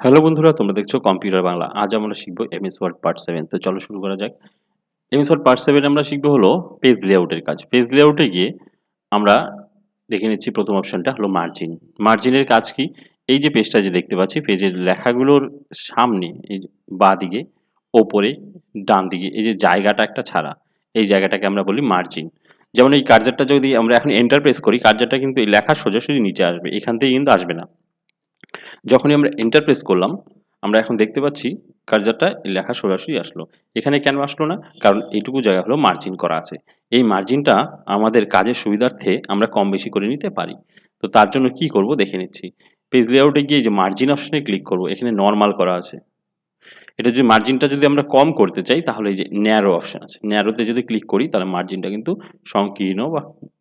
Hello বন্ধুরা, তোমরা দেখছ কম্পিউটার বাংলা আজ আমরা শিখব এমএস ওয়ার্ড পার্ট সেভেন তো চলো শুরু করা যাক। এমএস ওয়ার্ড পার্ট সেভেন আমরা শিখব হলো পেজ লেআউটের কাজ। পেজ লেআউটে গিয়ে আমরা দেখে নিচ্ছি প্রথম অপশনটা হলো মার্জিন মার্জিনের কাজ কি? এই যে পেজটা যে দেখতে পাচ্ছি পেজের লেখাগুলোর সামনে, এই বা দিকে ওপরে ডান দিকে এই যে জায়গাটা একটা ছাড়া, এই জায়গাটাকে আমরা বলি মার্জিন যেমন এই কার্জারটা যদি আমরা এখন এন্টার প্রেস করি কার্জারটা কিন্তু এই লেখা সোজাসুজি নিচে আসবে। এখান থেকে কিন্তু আসবে না। যখনই আমরা এন্টার প্রেস করলাম, আমরা এখন দেখতে পাচ্ছি কার্জারটা লেখা সরাসরি আসলো। এখানে কেন আসলো না? কারণ এইটুকু জায়গা হলো মার্জিন করা আছে। এই মার্জিনটা আমাদের কাজের সুবিধার্থে আমরা কম বেশি করে নিতে পারি। তো তার জন্য কি করব দেখে নিচ্ছি। পেজ লেআউটে গিয়ে যে মার্জিন অপশনে ক্লিক করব, এখানে নর্মাল করা আছে। এটা যদি মার্জিনটা যদি আমরা কম করতে চাই, তাহলে এই যে ন্যারো অপশন আছে। ন্যারোতে যদি ক্লিক করি, তাহলে মার্জিনটা কিন্তু সংকীর্ণ বা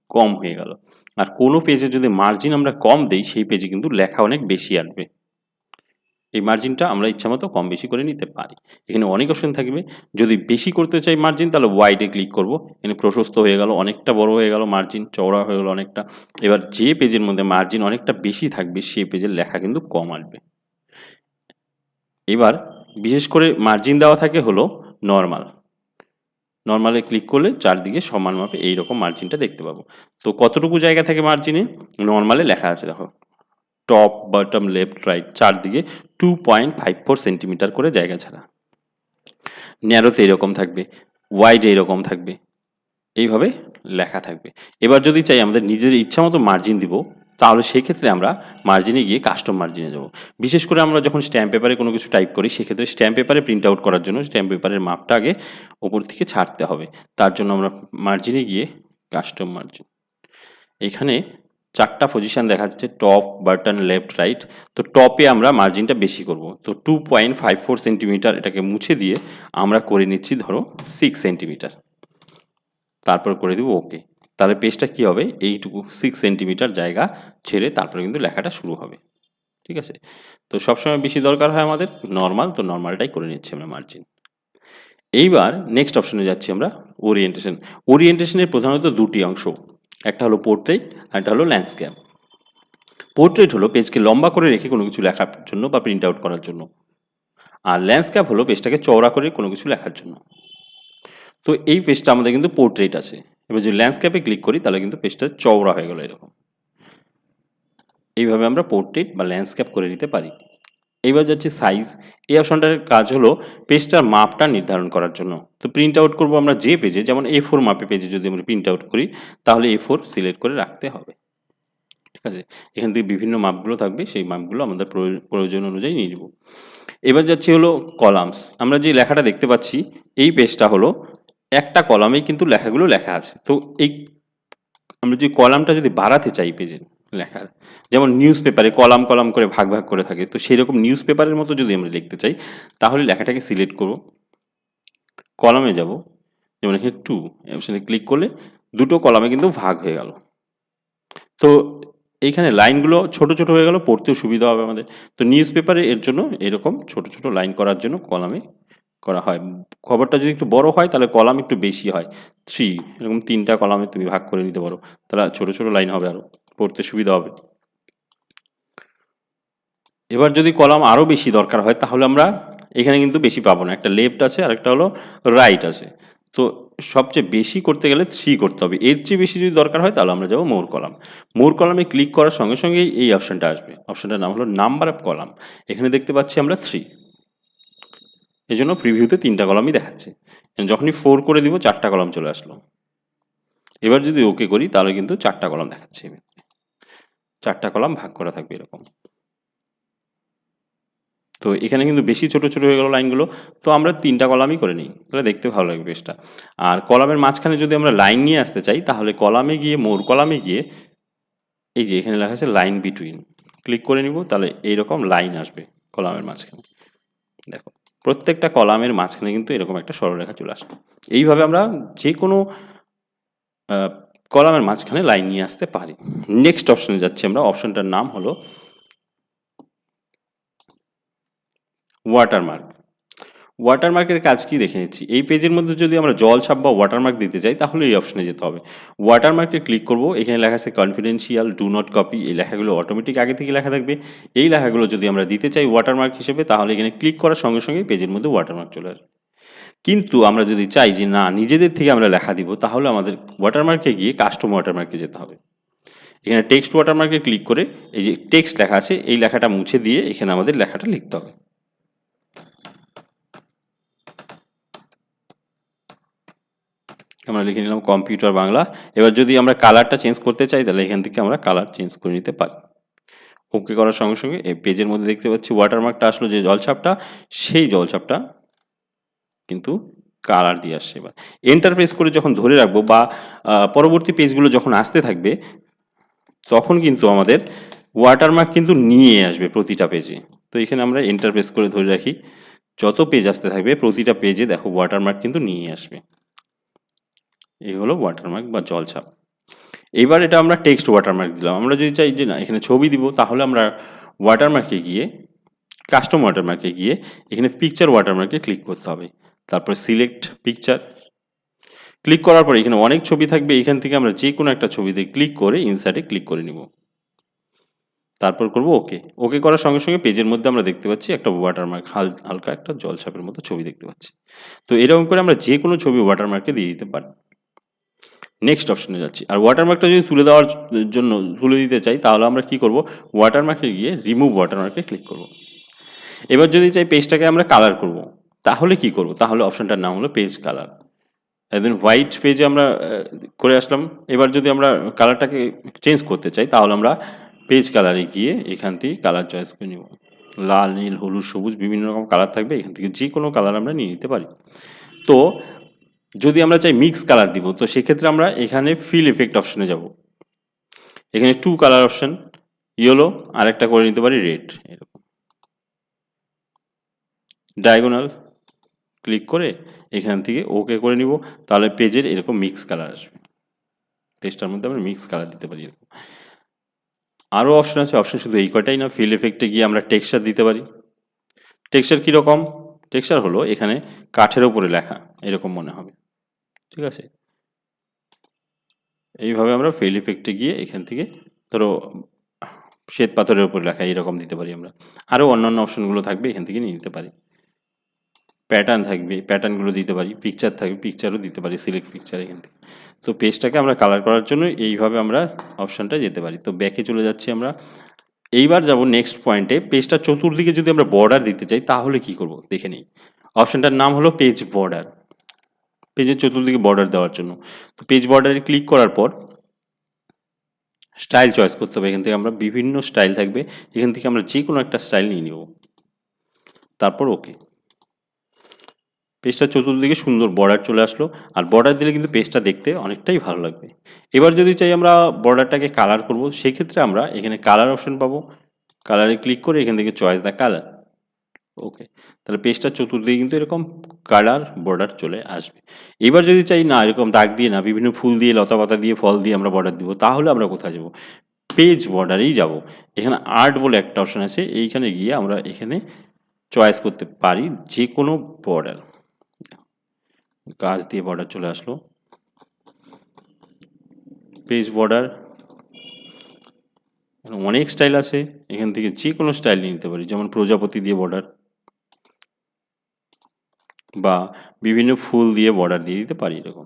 কম হয়ে গেল। আর কোনো পেজে যদি মার্জিন আমরা কম দেই, সেই পেজে কিন্তু লেখা অনেক বেশি আসবে। এই মার্জিনটা আমরা ইচ্ছামতো কম বেশি করে নিতে পারি। এখানে অনেক অপশন থাকবে। যদি বেশি করতে চাই মার্জিন তাহলে ওয়াইডে ক্লিক করব। এখানে প্রশস্ত হয়ে গেল, অনেকটা বড় হয়ে গেল মার্জিন চওড়া হয়ে গেল অনেকটা। এবার যে পেজের মধ্যে মার্জিন অনেকটা বেশি থাকবে, সেই পেজের লেখা কিন্তু কম আসবে। এবার বিশেষ করে মার্জিন দেওয়া থাকে হলো নর্মাল নর্মালে ক্লিক করলে চারদিকে সমান মাপে এইরকম মার্জিনটা দেখতে পাবো। তো কতটুকু জায়গা থাকে মার্জিনে নর্মালে লেখা আছে দেখো। টপ বটম লেফট রাইট চারদিকে two point five four centimetre করে জায়গা ছাড়া। ন্যারোতে এরকম থাকবে ওয়াইড এরকম থাকবে। এইভাবে লেখা থাকবে। এবার যদি চাই আমাদের নিজের ইচ্ছা মতো মার্জিন দিব তাহলে সেক্ষেত্রে আমরা মার্জিনে গিয়ে কাস্টম মার্জিনে যাব। বিশেষ করে আমরা যখন স্ট্যাম্প পেপারে কোনো কিছু টাইপ করি, সেক্ষেত্রে স্ট্যাম্প পেপারে প্রিন্ট আউট করার জন্য স্ট্যাম্প পেপারের মাপটা আগে ওপর থেকে ছাড়তে হবে। তার জন্য আমরা মার্জিনে গিয়ে কাস্টম মার্জিন এখানে চারটা পজিশান দেখা যাচ্ছে টপ বাটন লেফট রাইট তো টপে আমরা মার্জিনটা বেশি করব। তো two point five four centimetre এটাকে মুছে দিয়ে আমরা করে নিচ্ছি ধরো সিক্স সেন্টিমিটার তারপর করে দেবো ওকে তাহলে পেজটা কী হবে? এইটুকু সিক্স সেন্টিমিটার জায়গা ছেড়ে তারপরে কিন্তু লেখাটা শুরু হবে। ঠিক আছে? তো সবসময় বেশি দরকার হয় আমাদের? নর্মাল তো নর্মালটাই করে নিচ্ছি আমরা মার্জিন এইবার নেক্সট অপশনে যাচ্ছি আমরা ওরিয়েন্টেশন ওরিয়েন্টেশনের প্রধানত দুটি অংশ। একটা হলো পোর্ট্রেট আর একটা হলো ল্যান্ডস্কেপ পোর্ট্রেট হলো পেজকে লম্বা করে রেখে কোনো কিছু লেখার জন্য বা প্রিন্ট আউট করার জন্য। আর ল্যান্ডস্কেপ হলো পেজটাকে চওড়া করে কোনো কিছু লেখার জন্য। তো এই পেজটা আমাদের কিন্তু পোর্ট্রেট আছে। এবার যদি ল্যান্ডস্কেপে ক্লিক করি, তাহলে কিন্তু পেজটা চওড়া হয়ে গেল এরকম। এইভাবে আমরা পোর্ট্রেট বা ল্যান্ডস্কেপ করে নিতে পারি। এইবার যাচ্ছে সাইজ এই অপশনটার কাজ হলো পেজটার মাপটা নির্ধারণ করার জন্য। তো প্রিন্ট আউট করব আমরা যে পেজে যেমন এ ফোর মাপে পেজে যদি আমরা প্রিন্ট আউট করি, তাহলে এ ফোর সিলেক্ট করে রাখতে হবে। ঠিক আছে? এখান থেকে বিভিন্ন মাপগুলো থাকবে, সেই মাপগুলো আমাদের প্রয়োজন অনুযায়ী নিয়ে নেব। এবার যাচ্ছে হলো কলামস আমরা যে লেখাটা দেখতে পাচ্ছি, এই পেজটা হলো একটা কলামেই কিন্তু লেখাগুলো লেখা আছে। তো এই আমরা যে কলামটা যদি বাড়াতে চাই পেজের লেখার, যেমন নিউজ পেপারে কলাম কলাম করে ভাগ ভাগ করে থাকে, তো সেই রকম নিউজ পেপারের মতো যদি আমরা লিখতে চাই, তাহলে লেখাটাকে সিলেক্ট করব। কলামে যাব, যেমন এখানে টু অপশানে ক্লিক করলে দুটো কলামে কিন্তু ভাগ হয়ে গেল। তো এইখানে লাইনগুলো ছোট ছোট হয়ে গেল, পড়তেও সুবিধা হবে আমাদের। তো নিউজ পেপারে এর জন্য এরকম ছোট ছোট লাইন করার জন্য কলামে করা হয়। খবরটা যদি একটু বড় হয়, তাহলে কলাম একটু বেশি হয়। থ্রি এরকম তিনটা কলামে তুমি ভাগ করে নিতে পারো। তাহলে ছোট ছোট লাইন হবে আরও পড়তে সুবিধা হবে। এবার যদি কলাম আরও বেশি দরকার হয়, তাহলে আমরা এখানে কিন্তু বেশি পাবো না। একটা লেফট আছে আর একটা হলো রাইট আছে। তো সবচেয়ে বেশি করতে গেলে থ্রি করতে হবে। এর চেয়ে বেশি যদি দরকার হয়, তাহলে আমরা যাব মোর কলাম। মোর কলামে ক্লিক করার সঙ্গে সঙ্গেই এই অপশানটা আসবে। অপশানটার নাম হলো নাম্বার অফ কলাম। এখানে দেখতে পাচ্ছি আমরা থ্রি এই জন্য প্রিভিউতে তিনটা কলামই দেখাচ্ছে। যখনই ফোর করে দিব, চারটা কলাম চলে আসলো। এবার যদি ওকে করি, তাহলে কিন্তু চারটা কলাম দেখাচ্ছে চারটা কলাম ভাগ করা থাকবে এরকম। তো এখানে কিন্তু বেশি ছোট ছোট হয়ে গেল লাইনগুলো তো আমরা তিনটা কলামই করে নিই। তাহলে দেখতে ভালো লাগবে বেশটা। আর কলামের মাঝখানে যদি আমরা লাইন নিয়ে আসতে চাই, তাহলে কলামে গিয়ে মোর কলামে গিয়ে, এই যে এখানে লেখা আছে লাইন বিটুইন ক্লিক করে নিব, তাহলে এইরকম লাইন আসবে কলামের মাঝখানে। দেখো। প্রত্যেকটা কলামের মাঝখানে কিন্তু এরকম একটা সরলরেখা চলে আসবে। এইভাবে আমরা যে কোনো কলামের মাঝখানে লাইন নিয়ে আসতে পারি। নেক্সট অপশনে যাচ্ছি আমরা। অপশনটার নাম হলো ওয়াটারমার্ক ওয়াটারমার্কের কাজ কি দেখে নিচ্ছি? এই পেজের মধ্যে যদি আমরা জল ছাপ বা ওয়াটারমার্ক দিতে চাই, তাহলে এই অপশনে যেতে হবে। ওয়াটারমার্কে ক্লিক করব, এখানে লেখা আছে কনফিডেন্সিয়াল ডু নট কপি এই লেখাগুলো অটোমেটিক আগে থেকে লেখা থাকবে। এই লেখাগুলো যদি আমরা দিতে চাই ওয়াটারমার্ক হিসেবে, তাহলে এখানে ক্লিক করার সঙ্গে সঙ্গে পেজের মধ্যে ওয়াটারমার্ক চলে আসবে। কিন্তু আমরা যদি চাই যে না, নিজেদের থেকে আমরা লেখা দিব, তাহলে আমাদের ওয়াটারমার্কে গিয়ে কাস্টম ওয়াটারমার্কে যেতে হবে। এখানে টেক্সট ওয়াটারমার্কে ক্লিক করে, এই যে টেক্সট লেখা আছে, এই লেখাটা মুছে দিয়ে এখানে আমাদের লেখাটা লিখতে হবে। আমরা লিখে নিলাম কম্পিউটার বাংলা। এবার যদি আমরা কালারটা চেঞ্জ করতে চাই, তাহলে এখান থেকে আমরা কালার চেঞ্জ করে নিতে পারি। ওকে করার সঙ্গে সঙ্গে এই পেজের মধ্যে দেখতে পাচ্ছি ওয়াটারমার্কটা আসলো যে জলছাপটা, সেই জলছাপটা কিন্তু কালার দিয়ে আসছে এবার। এন্টার প্রেস করে যখন ধরে রাখব বা পরবর্তী পেজগুলো যখন আসতে থাকবে, তখন কিন্তু আমাদের ওয়াটারমার্ক কিন্তু নিয়ে আসবে প্রতিটা পেজে তো এখানে আমরা এন্টার প্রেস করে ধরে রাখি, যত পেজ আসতে থাকবে, প্রতিটা পেজে দেখো ওয়াটারমার্ক কিন্তু নিয়ে আসবে। এই হলো ওয়াটারমার্ক বা জলছাপ এবার এটা আমরা টেক্সট ওয়াটারমার্ক দিলাম। আমরা যদি চাই যে না, এখানে ছবি দিব, তাহলে আমরা ওয়াটারমার্কে গিয়ে কাস্টম ওয়াটারমার্কে গিয়ে, এখানে পিকচার ওয়াটারমার্কে ক্লিক করতে হবে। তারপর সিলেক্ট পিকচার ক্লিক করার পর এখানে অনেক ছবি থাকবে। এখান থেকে আমরা যে কোনো একটা ছবিতে ক্লিক করে ইনসার্টে ক্লিক করে নিব। তারপর করব ওকে ওকে করার সঙ্গে সঙ্গে পেজের মধ্যে আমরা দেখতে পাচ্ছি একটা ওয়াটারমার্ক হাল, হালকা একটা জলছাপের মতো ছবি দেখতে পাচ্ছি। তো এরকম করে আমরা যে কোনো ছবি ওয়াটারমার্কে দিয়ে দিতে পারি। নেক্সট অপশনে যাচ্ছি। আর ওয়াটারমার্কটা যদি তুলে দেওয়ার জন্য, তুলে দিতে চাই, তাহলে আমরা কি করব? ওয়াটারমার্কে গিয়ে রিমুভ ওয়াটারমার্কে ক্লিক করব। এবার যদি চাই পেজটাকে আমরা কালার করব, তাহলে কি করব? তাহলে অপশনটার নাম হলো পেজ কালার একদিন হোয়াইট পেজে আমরা করে আসলাম। এবার যদি আমরা কালারটাকে চেঞ্জ করতে চাই, তাহলে আমরা পেজ কালারে গিয়ে এখান থেকে কালার চয়েস করে নিব। লাল, নীল, হলুদ, সবুজ, বিভিন্ন রকম কালার থাকবে। এখান থেকে যে কোনো কালার আমরা নিয়ে নিতে পারি। তো যদি আমরা চাই মিক্স কালার দিব, তো সেক্ষেত্রে আমরা এখানে ফিল এফেক্ট অপশনে যাব। এখানে টু কালার অপশন ইয়েলো আরেকটা করে নিতে পারি রেড এরকম। ডায়াগোনাল ক্লিক করে এখান থেকে ওকে করে নিব, তাহলে পেজের এরকম মিক্স কালার আসবে। পেজটার মধ্যে আমরা মিক্স কালার দিতে পারি এরকম। আরও অপশন আছে অপশন শুধু এই কটাই না ফিল এফেক্টে গিয়ে আমরা টেক্সচার দিতে পারি। টেক্সচার কীরকম টেক্সচার হলো এখানে কাঠের ওপরে লেখা, এরকম মনে হবে। ঠিক আছে? এইভাবে আমরা ফেল ইফেক্টে গিয়ে এখান থেকে ধরো শ্বেত পাথরের উপর লেখা এরকম দিতে পারি আমরা। আরও অন্যান্য অপশনগুলো থাকবে, এখান থেকে নিয়ে নিতে পারি। প্যাটার্ন থাকবে, প্যাটার্নগুলো দিতে পারি, পিকচার থাকবে, পিকচারও দিতে পারি, সিলেক্ট পিকচার এখান থেকে। তো পেজটাকে আমরা কালার করার জন্য এইভাবে আমরা অপশনটা যেতে পারি। তো ব্যাকে চলে যাচ্ছি আমরা এইবার যাব নেক্সট পয়েন্টে পেজটা চতুর্দিকে যদি আমরা বর্ডার দিতে চাই, তাহলে কি করব? দেখে নিই। অপশানটার নাম হলো পেজ বর্ডার পেজের চতুর্দিকে বর্ডার দেওয়ার জন্য। তো পেজ বর্ডারে ক্লিক করার পর স্টাইল চয়েস করতে হবে। এখান থেকে আমরা বিভিন্ন স্টাইল থাকবে। এখান থেকে আমরা যে কোনো একটা স্টাইল নিয়ে নেব। তারপর ওকে পেজটা চতুর্দিকে সুন্দর বর্ডার চলে আসলো, আর বর্ডার দিলে কিন্তু পেজটা দেখতে অনেকটাই ভালো লাগবে। এবার যদি চাই আমরা বর্ডারটাকে কালার করব, সেক্ষেত্রে আমরা এখানে কালার অপশন পাবো। কালারে ক্লিক করে এখান থেকে চয়েস দ্য কালার ওকে তাহলে পেজটা চতুর্দিকে কিন্তু এরকম কালার বর্ডার চলে আসবে। এবার যদি চাই না, এরকম দাগ দিয়ে না, বিভিন্ন ফুল দিয়ে লতা পাতা দিয়ে, ফল দিয়ে আমরা বর্ডার দিব, তাহলে আমরা কোথায় যাব? পেজ বর্ডারেই যাব। এখানে আর্ট বলে একটা অপশন আছে, এইখানে গিয়ে আমরা এখানে চয়েস করতে পারি যে কোনো বর্ডার গাছ দিয়ে বর্ডার চলে আসলো। পেজ বর্ডার অনেক স্টাইল আছে, এখান থেকে যে কোনো স্টাইল নিয়ে নিতে পারি, যেমন প্রজাপতি দিয়ে বর্ডার বা বিভিন্ন ফুল দিয়ে বর্ডার দিয়ে দিতে পারি এরকম।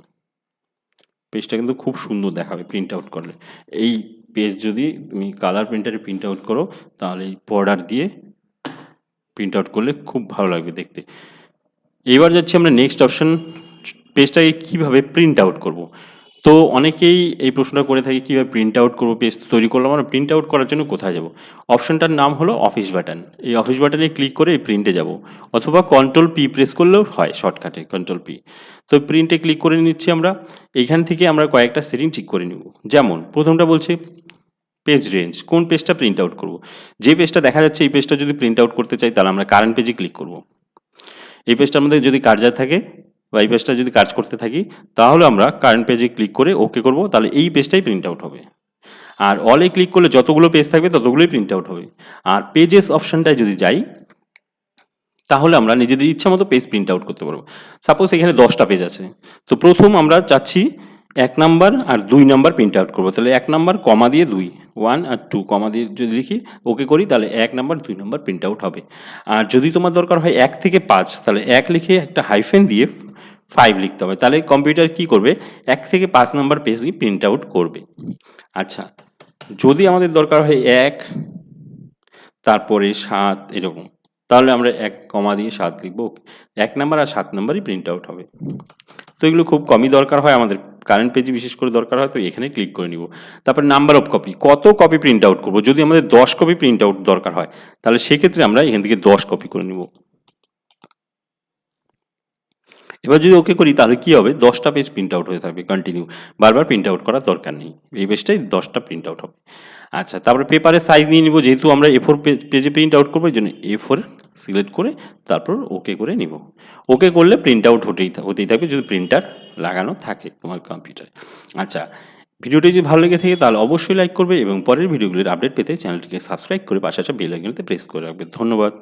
পেজটা কিন্তু খুব সুন্দর দেখাবে প্রিন্ট আউট করলে। এই পেজ যদি তুমি কালার প্রিন্টারে প্রিন্ট আউট করো, তাহলে এই বর্ডার দিয়ে প্রিন্ট আউট করলে খুব ভালো লাগবে দেখতে। এবার যাচ্ছি আমরা নেক্সট অপশন পেজটাকে কীভাবে প্রিন্ট আউট করব? তো অনেকেই এই প্রশ্নটা করে থাকি, কীভাবে প্রিন্ট আউট করব পেজ তৈরি করলাম, আমরা প্রিন্ট আউট করার জন্য কোথায় যাব? অপশনটার নাম হলো অফিস বাটন এই অফিস বাটনে ক্লিক করে এই প্রিন্টে যাব। অথবা কন্ট্রোল পি প্রেস করলেও হয় শর্টকাটে কন্ট্রোল পি তো প্রিন্টে ক্লিক করে নিচ্ছি আমরা। এখান থেকে আমরা কয়েকটা সেটিং ঠিক করে নিব। যেমন, প্রথমটা বলছে পেজ রেঞ্জ কোন পেজটা প্রিন্ট আউট করব? যে পেজটা দেখা যাচ্ছে, এই পেজটা যদি প্রিন্ট আউট করতে চাই, তাহলে আমরা কারেন্ট পেজে ক্লিক করব। এই পেজটার মধ্যে যদি কার্জার থাকে বা এই পেজটা যদি কাজ করতে থাকি, তাহলে আমরা কারেন্ট পেজে ক্লিক করে ওকে করব, তাহলে এই পেজটাই প্রিন্ট আউট হবে। আর অলে ক্লিক করলে যতগুলো পেজ থাকবে, ততগুলোই প্রিন্ট আউট হবে। আর পেজেস অপশানটায় যদি যাই, তাহলে আমরা নিজেদের ইচ্ছা মতো পেজ প্রিন্ট আউট করতে পারব। সাপোজ এখানে দশটা পেজ আছে। তো প্রথম আমরা চাচ্ছি এক নাম্বার আর দুই নাম্বার প্রিন্ট আউট করব। তাহলে এক নাম্বার কমা দিয়ে দুই ওয়ান আর টু কমা দিয়ে যদি লিখি ওকে করি, তাহলে এক নাম্বার, দুই নাম্বার প্রিন্ট আউট হবে। আর যদি তোমার দরকার হয় এক থেকে পাঁচ, তাহলে এক লিখে একটা হাইফেন দিয়ে ফাইভ লিখতে হবে। তাহলে কম্পিউটার কি করবে? এক থেকে পাঁচ নাম্বার পেজই প্রিন্ট আউট করবে। আচ্ছা যদি আমাদের দরকার হয় এক, তারপরে সাত, এরকম। তাহলে আমরা এক কমা দিয়ে সাত লিখব এক নাম্বার আর সাত নাম্বারই প্রিন্ট আউট হবে। তো এগুলো খুব কমই দরকার হয়, আমাদের কারেন্ট পেজে বিশেষ করে দরকার হয়, তো এখানে ক্লিক করে নিব। তারপর নাম্বার অফ কপি কত কপি প্রিন্ট আউট করব? যদি আমাদের দশ কপি প্রিন্ট আউট দরকার হয়, তাহলে সেক্ষেত্রে আমরা এখান থেকে দশ কপি করে নিব। এবার যদি ওকে করি, তাহলে কি হবে? দশটা পেজ প্রিন্ট আউট হয়ে থাকবে কন্টিনিউ বারবার প্রিন্ট আউট করার দরকার নেই। এই পেজটাই দশটা প্রিন্ট আউট হবে। আচ্ছা তারপরে পেপারের সাইজ নিয়ে নিব, যেহেতু আমরা এ ফোর পেজে প্রিন্ট আউট করব, এই জন্য এ ফোর সিলেক্ট করে তারপর ওকে করে নিব। ওকে করলে প্রিন্ট আউট হতেই হতেই থাকবে, যদি প্রিন্টার লাগানো থাকে তোমার কম্পিউটারে আচ্ছা ভিডিওটি যদি ভালো লেগে থাকে, তাহলে অবশ্যই লাইক করবে এবং পরের ভিডিওগুলির আপডেট পেতে চ্যানেলটিকে সাবস্ক্রাইব করে পাশে আসা বেল আইকনতে প্রেস করে রাখবে। ধন্যবাদ।